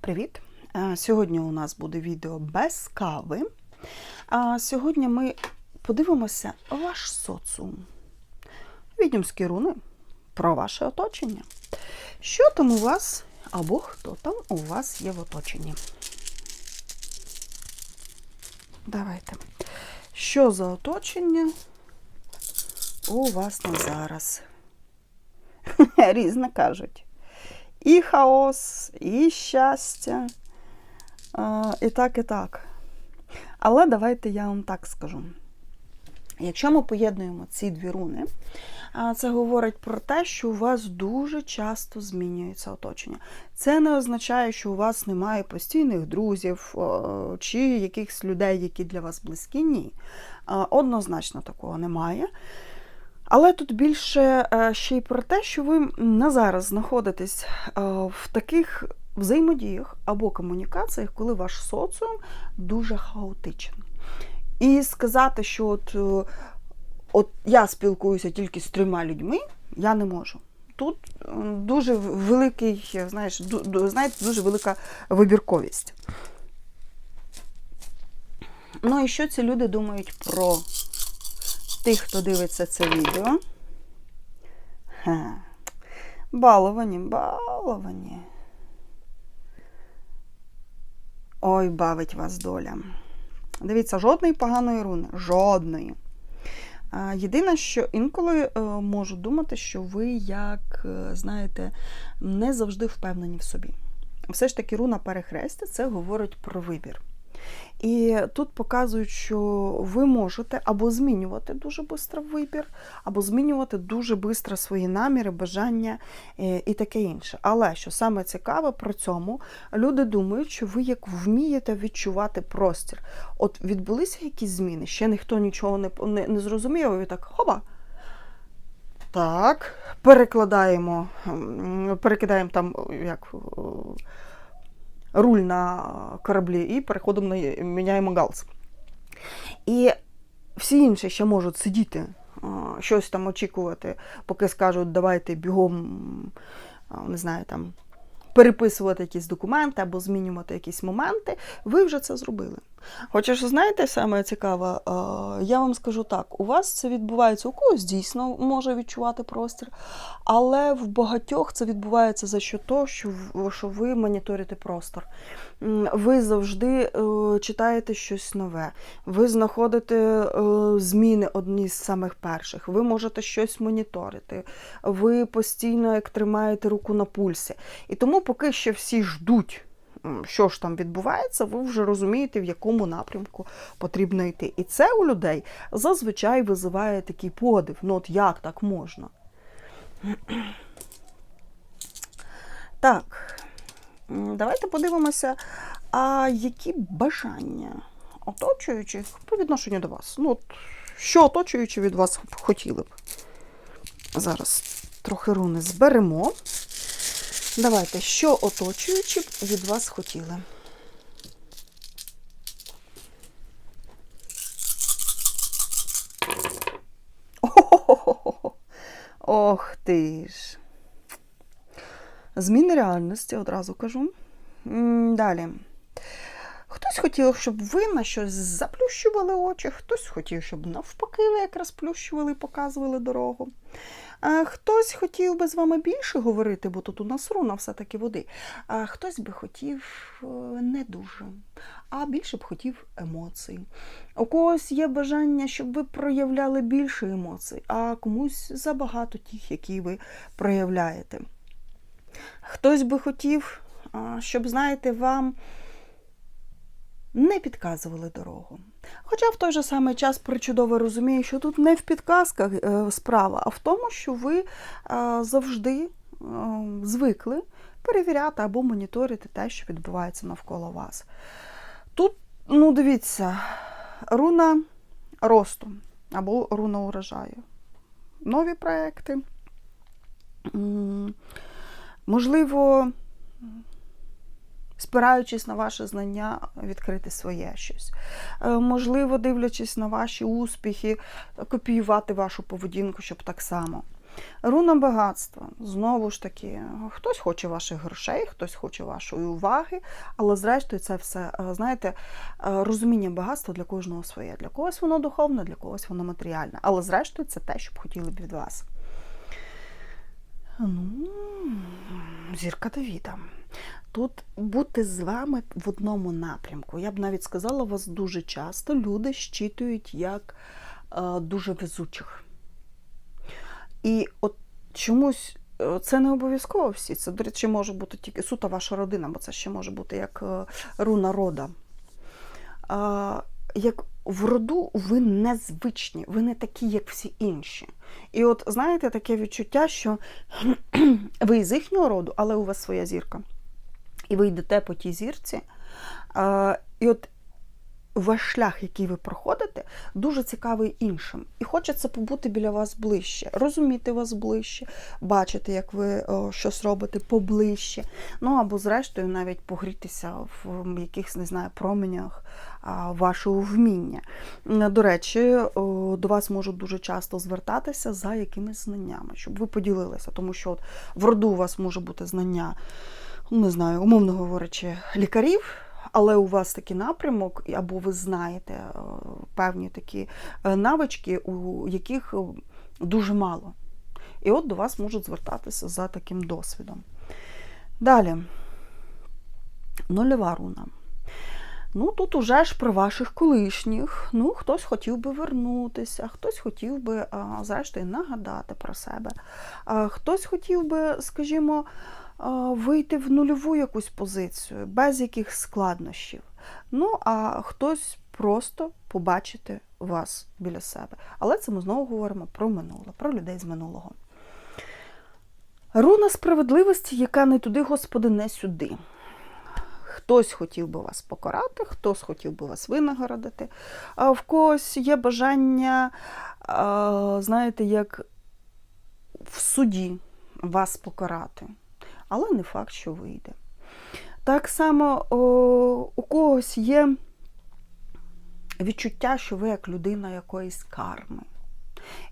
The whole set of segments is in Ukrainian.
Привіт! Е, Сьогодні у нас буде відео без кави. А Сьогодні ми подивимося ваш соціум. Відьомські руни про ваше оточення. Що там у вас або хто там у вас є в оточенні? Давайте. Що за оточення у вас на зараз? Різно кажуть. І хаос, і щастя. І так, і так. Але давайте я вам так скажу. Якщо ми поєднуємо ці дві руни, це говорить про те, що у вас дуже часто змінюється оточення. Це не означає, що у вас немає постійних друзів чи якихось людей, які для вас близькі. Ні. Однозначно такого немає. Але тут більше е, ще й про те, що ви на зараз знаходитесь е, в таких взаємодіях або комунікаціях, коли ваш соціум дуже хаотичен. І сказати, що от, е, от я спілкуюся тільки з трьома людьми, я не можу. Тут дуже великий, знаєш, знаєте, дуже велика вибірковість. Ну і що ці люди думають про тих, хто дивиться це відео. Ха. Баловані, баловані. Ой, бавить вас доля. Дивіться, жодної поганої руни. Жодної. Єдине, що інколи е, можу думати, що ви, як, е, знаєте, не завжди впевнені в собі. Все ж таки, руна перехрестя це говорить про вибір. І тут показують, що ви можете або змінювати дуже швидко вибір, або змінювати дуже швидко свої наміри, бажання е, і таке інше. Але що саме цікаве при цьому, люди думають, що ви як вмієте відчувати простір. От відбулися якісь зміни, ще ніхто нічого не, не, не зрозумів, і так хоба. Так, перекладаємо, перекидаємо там як. Руль на кораблі і переходом на міняємо галс. І всі інші ще можуть сидіти, щось там очікувати, поки скажуть, давайте бігом, не знаю, там. Переписувати якісь документи або змінювати якісь моменти, ви вже це зробили. Хоча ж, знаєте, саме цікаве, е, я вам скажу так: у вас це відбувається, у когось дійсно може відчувати простір, але в багатьох це відбувається за що то, що, ви моніторите простор. Ви завжди е, читаєте щось нове, ви знаходите е, зміни одні з самих перших, ви можете щось моніторити, ви постійно як тримаєте руку на пульсі. І тому, поки ще всі ждуть. Що ж там відбувається, ви вже розумієте, в якому напрямку потрібно йти. І це у людей зазвичай визиває такий подив. Ну, от як так можна? Так, давайте подивимося, а які бажання оточуючих по відношенню до вас? Ну, от, що оточуючі від вас хотіли б? Зараз трохи руни зберемо. Давайте, що оточуючі від вас хотіли? Ох ти ж. Зміни реальності, одразу кажу. Далі. Хтось хотів, щоб ви на щось заплющували очі, хтось хотів, щоб навпаки ви як розплющували і показували дорогу. А хтось хотів би з вами більше говорити, бо тут у нас руна все-таки води. А хтось би хотів е, не дуже, а більше б хотів емоцій. У когось є бажання, щоб ви проявляли більше емоцій, а комусь забагато тих, які ви проявляєте. Хтось би хотів, щоб, знаєте, вам не підказували дорогу. Хоча в той же самий час причудово розумію, що тут не в підказках е, справа, а в тому, що ви е, завжди е, звикли перевіряти або моніторити те, що відбувається навколо вас. Тут, ну, дивіться, руна росту або руна урожаю. Нові проекти. Можливо, спираючись на ваше знання, відкрити своє щось. Е, Можливо, дивлячись на ваші успіхи, копіювати вашу поведінку, щоб так само. Руна багатства. Знову ж таки, хтось хоче ваших грошей, хтось хоче вашої уваги, але зрештою це все, е, знаєте, е, розуміння багатства для кожного своє. Для когось воно духовне, для когось воно матеріальне. Але зрештою це те, що б хотіли б від вас. Ну, зірка Давіда. Тут бути з вами в одному напрямку. Я б навіть сказала, вас дуже часто люди щитують як е, дуже везучих. І от чомусь е, це не обов'язково всі. Це, до речі, може бути тільки суто ваша родина, бо це ще може бути як е, руна рода. Як в роду ви незвичні, ви не такі, як всі інші. І от знаєте, таке відчуття, що ви з їхнього роду, але у вас своя зірка. І ви йдете по тій зірці. І от ваш шлях, який ви проходите, дуже цікавий іншим. І хочеться побути біля вас ближче, розуміти вас ближче, бачити, як ви щось робите поближче. Ну або, зрештою, навіть погрітися в якихось, не знаю, променях вашого вміння. До речі, до вас можуть дуже часто звертатися за якимись знаннями, щоб ви поділилися, тому що от в роду у вас може бути знання, не знаю, умовно говорячи, лікарів. Але у вас такий напрямок, або ви знаєте е, певні такі е, навички, у яких е, дуже мало. І от до вас можуть звертатися за таким досвідом. Далі, нульова руна. Ну, тут уже ж про ваших колишніх. Ну, хтось хотів би вернутися, хтось хотів би, зрештою, нагадати про себе. Хтось хотів би, скажімо, вийти в нульову якусь позицію, без яких складнощів. Ну, а хтось просто побачити вас біля себе. Але це ми знову говоримо про минуле, про людей з минулого. Руна справедливості, яка не туди, Господи, не сюди. Хтось хотів би вас покарати, хтось хотів би вас винагородити, а в когось є бажання, знаєте, як в суді вас покарати але не факт, що вийде. Так само о, у когось є відчуття, що ви як людина якоїсь карми.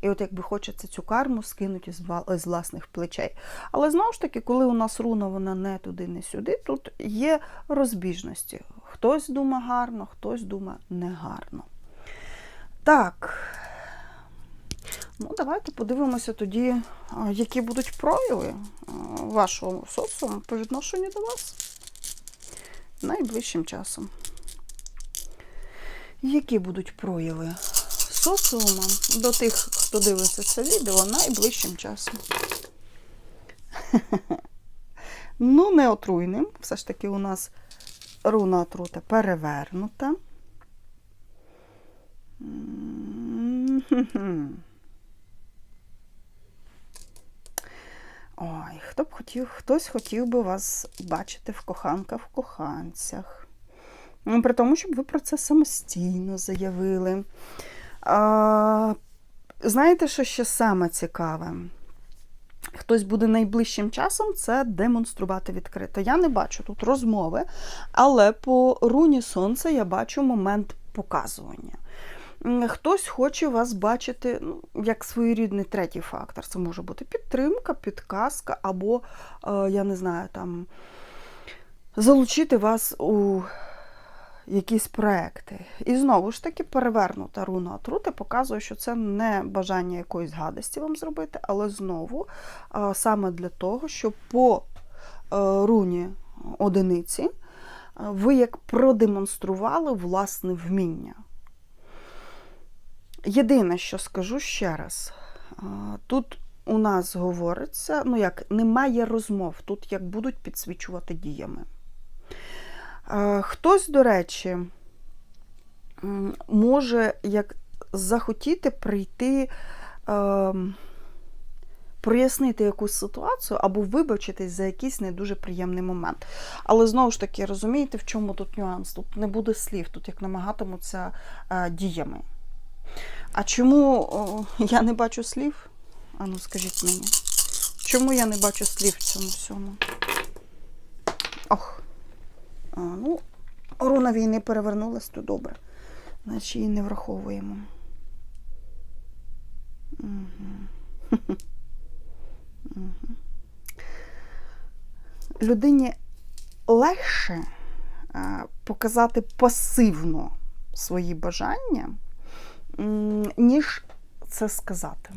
І от якби хочеться цю карму скинути з власних плечей. Але знову ж таки, коли у нас руна вона не туди, не сюди, тут є розбіжності. Хтось думає гарно, хтось думає негарно. Так. Ну, давайте подивимося тоді, які будуть прояви вашого соціуму по відношенню до вас найближчим часом. Які будуть прояви соціуму до тих, хто дивиться це відео, найближчим часом? Ну, не отруйним. Все ж таки, у нас руна отрута перевернута. Ой, хто б хотів, хтось хотів би вас бачити в коханках, в коханцях. Ну, при тому, щоб ви про це самостійно заявили. А, Знаєте, що ще саме цікаве? Хтось буде найближчим часом це демонструвати відкрито. Я не бачу тут розмови, але по руні сонця я бачу момент показування. Хтось хоче вас бачити ну, як своєрідний третій фактор. Це може бути підтримка, підказка, або, е, я не знаю, там залучити вас у якісь проекти. І знову ж таки, перевернута руна отрути показує, що це не бажання якоїсь гадості вам зробити, але знову е, саме для того, щоб по е, руні одиниці ви як продемонстрували власне вміння. Єдине, що скажу ще раз, тут у нас говориться, ну як, немає розмов, тут як будуть підсвічувати діями. Хтось, до речі, може як захотіти прийти, прояснити якусь ситуацію або вибачитись за якийсь не дуже приємний момент. Але знову ж таки, розумієте, в чому тут нюанс? Тут не буде слів, тут як намагатимуться діями. А чому о, я не бачу слів? Ану, скажіть мені. Чому я не бачу слів в цьому всьому? Ох. А, ну, руна війни перевернулась, то добре. Значить її не враховуємо. Угу. Людині легше показати пасивно свої бажання, ніж це сказати.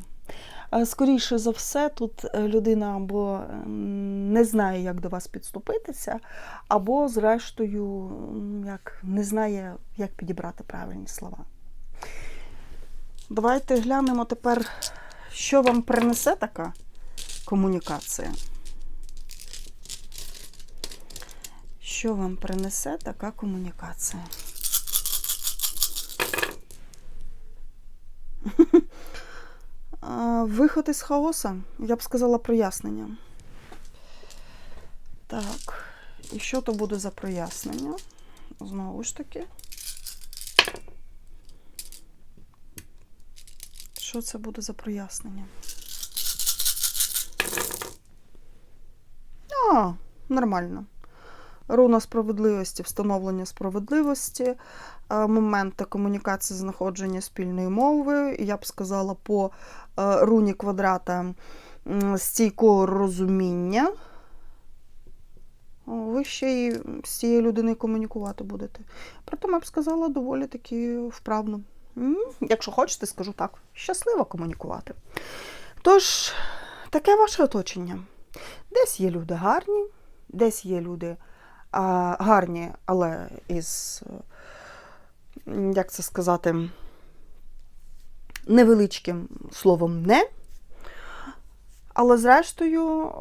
Е, Скоріше за все, тут е, людина або не знає, як до вас підступитися, або, зрештою, як не знає, як підібрати правильні слова. Давайте глянемо тепер, що вам принесе така комунікація. Що вам принесе така комунікація? Виход із хаоса, я б сказала, прояснення. Так, і що то буде за прояснення? Знову ж таки. Що це буде за прояснення? А, нормально. Руна справедливості, встановлення справедливості, е, моменти комунікації, знаходження спільної мови. Я б сказала, по е, руні квадрата стійкого розуміння. Ви ще й з цією людиною комунікувати будете. Проте, я б сказала, доволі таки вправно. Якщо хочете, скажу так, щасливо комунікувати. Тож, таке ваше оточення. Десь є люди гарні, десь є люди гарні, але із, як це сказати, невеличким словом не. Але зрештою,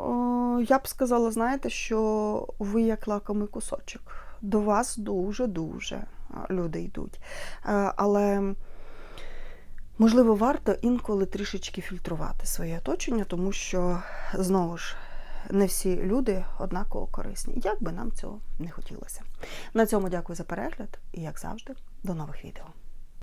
я б сказала, знаєте, що ви як лакомий кусочок. До вас дуже-дуже люди йдуть. Е, Але, можливо, варто інколи трішечки фільтрувати своє оточення, тому що, знову ж, не всі люди однаково корисні. Як би нам цього не хотілося. На цьому дякую за перегляд і, як завжди, до нових відео.